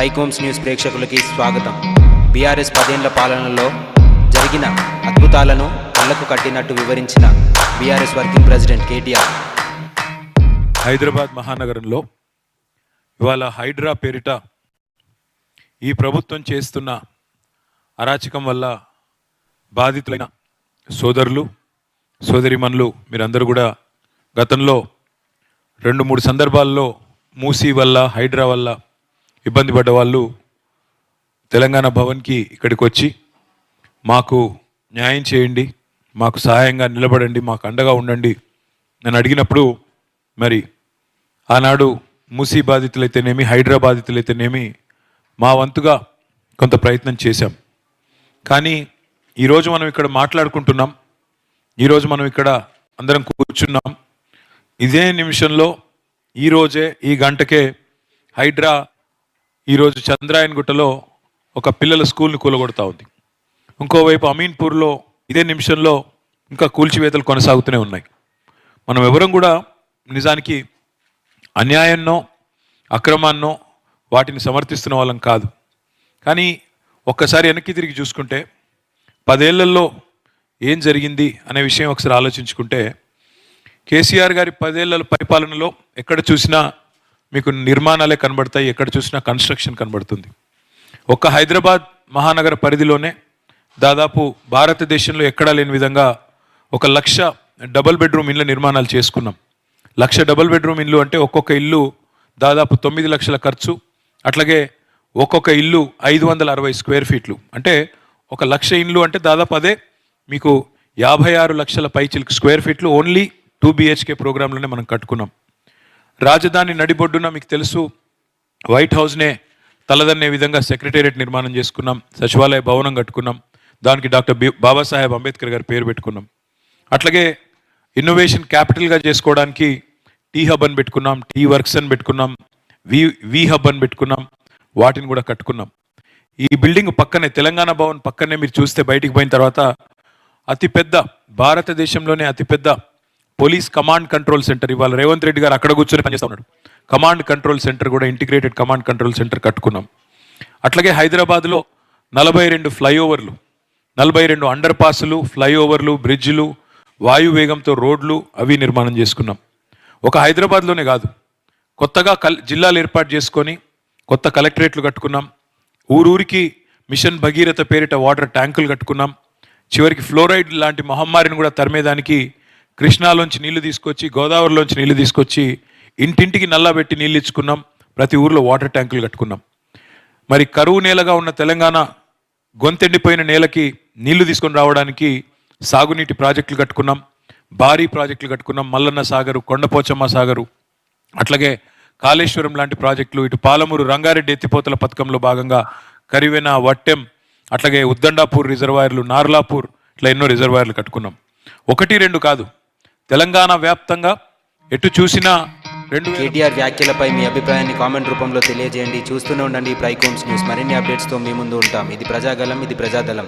Trichomes news ప్రేక్షకులకి స్వాగతం. BRS పదేళ్ళ పాలనలో జరిగిన అద్భుతాలను కళ్ళకు కట్టినట్టు వివరించిన BRS working president KTR. Hyderabad మహానగరంలో ఇవాళ హైడ్రా పేరిట ఈ ప్రభుత్వం చేస్తున్న అరాచకం వల్ల బాధితులైన సోదరులు సోదరిమణులు మీరందరూ కూడా గతంలో రెండు మూడు సందర్భాల్లో మూసీ వల్ల హైడ్రా వల్ల ఇబ్బంది పడ్డ వాళ్ళు తెలంగాణ భవన్కి ఇక్కడికి వచ్చి మాకు న్యాయం చేయండి మాకు సహాయంగా నిలబడండి మాకు అండగా ఉండండి. నేను అడిగినప్పుడు మరి ఆనాడు మూసీ బాధితులైతేనేమి హైడ్రా బాధితులైతేనేమి మా వంతుగా కొంత ప్రయత్నం చేశాం. కానీ ఈరోజు మనం ఇక్కడ మాట్లాడుకుంటున్నాం ఈరోజు మనం ఇక్కడ అందరం కూర్చున్నాం. ఇదే నిమిషంలో ఈరోజే ఈ గంటకే హైడ్రా ఈరోజు చంద్రాయన్ గుట్టలో ఒక పిల్లల స్కూల్ని కూలగొడతా ఉంది. ఇంకోవైపు అమీన్పూర్లో ఇదే నిమిషంలో ఇంకా కూల్చివేతలు కొనసాగుతూనే ఉన్నాయి. మనం ఎవరం కూడా నిజానికి అన్యాయాన్నో అక్రమాన్నో వాటిని సమర్థిస్తున్న వాళ్ళం కాదు. కానీ ఒక్కసారి వెనక్కి తిరిగి చూసుకుంటే పదేళ్ళలో ఏం జరిగింది అనే విషయం ఒకసారి ఆలోచించుకుంటే కేసీఆర్ గారి పదేళ్ళ పరిపాలనలో ఎక్కడ చూసినా మీకు నిర్మాణాలే కనబడతాయి ఎక్కడ చూసినా కన్స్ట్రక్షన్ కనబడుతుంది. ఒక్క హైదరాబాద్ మహానగర పరిధిలోనే దాదాపు భారతదేశంలో ఎక్కడా లేని విధంగా ఒక లక్ష డబల్ బెడ్రూమ్ ఇళ్ళ నిర్మాణాలు చేసుకున్నాం. లక్ష డబల్ బెడ్రూమ్ ఇల్లు అంటే ఒక్కొక్క ఇల్లు దాదాపు తొమ్మిది లక్షల ఖర్చు అట్లాగే ఒక్కొక్క ఇల్లు ఐదు వందల అరవై స్క్వేర్ ఫీట్లు అంటే ఒక లక్ష ఇల్లు అంటే దాదాపు అదే మీకు యాభై ఆరు లక్షల పైచిలకు స్క్వేర్ ఫీట్లు ఓన్లీ టూ బిహెచ్కే ప్రోగ్రాంలోనే మనం కట్టుకున్నాం. రాజధాని నడిబొడ్డున మీకు తెలుసు వైట్ హౌస్నే తలదన్నే విధంగా సెక్రటేరియట్ నిర్మాణం చేసుకున్నాం సచివాలయ భవనం కట్టుకున్నాం దానికి డాక్టర్ బి బాబాసాహెబ్ అంబేద్కర్ గారి పేరు పెట్టుకున్నాం. అట్లాగే ఇన్నోవేషన్ క్యాపిటల్గా చేసుకోవడానికి టీ హబ్ అని పెట్టుకున్నాం టీ వర్క్స్ అని పెట్టుకున్నాం వి వి హబ్ అని పెట్టుకున్నాం వాటిని కూడా కట్టుకున్నాం. ఈ బిల్డింగ్ పక్కనే తెలంగాణ భవన్ పక్కనే మీరు చూస్తే బయటికి పోయిన తర్వాత అతిపెద్ద భారతదేశంలోనే అతిపెద్ద పోలీస్ కమాండ్ కంట్రోల్ సెంటర్. ఇవాళ రేవంత్ రెడ్డి గారు అక్కడ కూర్చొని పనిచేస్తా ఉన్నాడు. కమాండ్ కంట్రోల్ సెంటర్ కూడా ఇంటిగ్రేటెడ్ కమాండ్ కంట్రోల్ సెంటర్ కట్టుకున్నాం. అట్లాగే హైదరాబాద్లో నలభై రెండు ఫ్లైఓవర్లు నలభై రెండు అండర్ పాస్లు ఫ్లైఓవర్లు బ్రిడ్జ్లు వాయువేగంతో రోడ్లు అవి నిర్మాణం చేసుకున్నాం. ఒక హైదరాబాద్లోనే కాదు కొత్తగా కల్ జిల్లాలు ఏర్పాటు చేసుకొని కొత్త కలెక్టరేట్లు కట్టుకున్నాం. ఊరూరికి మిషన్ భగీరథ పేరిట వాటర్ ట్యాంకులు కట్టుకున్నాం. చివరికి ఫ్లోరైడ్ లాంటి మహమ్మారిని కూడా తరిమేదానికి కృష్ణాలోంచి నీళ్ళు తీసుకొచ్చి గోదావరిలోంచి నీళ్ళు తీసుకొచ్చి ఇంటింటికి నల్లబెట్టి నీళ్ళు ఇచ్చుకున్నాం. ప్రతి ఊర్లో వాటర్ ట్యాంకులు కట్టుకున్నాం. మరి కరువు నేలగా ఉన్న తెలంగాణ గొంతెండిపోయిన నేలకి నీళ్ళు తీసుకొని రావడానికి సాగునీటి ప్రాజెక్టులు కట్టుకున్నాం. భారీ ప్రాజెక్టులు కట్టుకున్నాం. మల్లన్న సాగరు కొండపోచమ్మ సాగరు అట్లాగే కాళేశ్వరం లాంటి ప్రాజెక్టులు ఇటు పాలమూరు రంగారెడ్డి ఎత్తిపోతల పథకంలో భాగంగా కరివెన వట్టెం అట్లాగే ఉద్దండాపూర్ రిజర్వాయర్లు నార్లాపూర్ ఇట్లా ఎన్నో రిజర్వాయర్లు కట్టుకున్నాం. ఒకటి రెండు కాదు. తెలంగాణ వ్యాప్తంగా ఎటు చూసినా రెండు కేటీఆర్ వ్యాఖ్యలపై మీ అభిప్రాయాన్ని కామెంట్ రూపంలో తెలియజేయండి. చూస్తూనే ఉండండి ప్రైకోమ్స్ న్యూస్. మరిన్ని అప్డేట్స్తో మీ ముందు ఉంటాం. ఇది ప్రజాగలం ఇది ప్రజాదలం